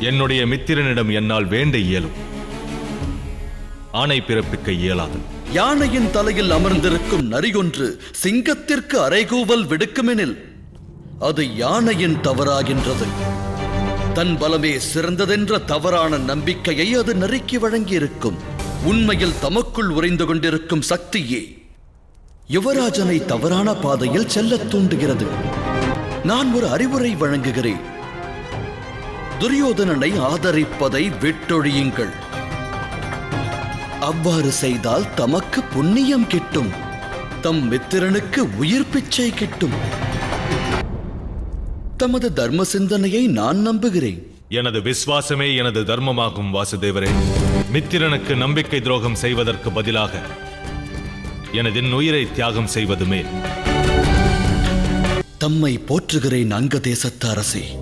என்னுடைய மித்திரனிடம் என்னால் வேண்ட இயலும். ஆணை பிறப்பிக்க இயலாது. யானையின் தலையில் அமர்ந்திருக்கும் நரியொன்று சிங்கத்திற்கு அறைகூவல் விடுக்குமெனில் அது யானையின் தவறாகின்றது. தன் பலமே சிறந்ததென்ற தவறான நம்பிக்கையை அது நறுக்கி வழங்கியிருக்கும். உண்மையில் தமக்குள் உறைந்து கொண்டிருக்கும் சக்தியே யுவராஜனை தவறான பாதையில் செல்லத் தூண்டுகிறது. நான் ஒரு அறிவுரை வழங்குகிறேன். துரியோதனனை ஆதரிப்பதை விட்டொழியுங்கள். அவ்வாறு செய்தால் தமக்கு புண்ணியம் கிட்டும். தம் மித்திரனுக்கு உயிர் பிச்சை கிட்டும். தமது தர்ம சிந்தனையை நான் நம்புகிறேன். எனது விசுவாசமே எனது தர்மமாகும் வாசுதேவரே. மித்திரனுக்கு நம்பிக்கை துரோகம் செய்வதற்கு பதிலாக எனது உயிரை தியாகம் செய்வது மேல் தம்மை போற்றுகிறேன் அங்க தேசத்து அரசே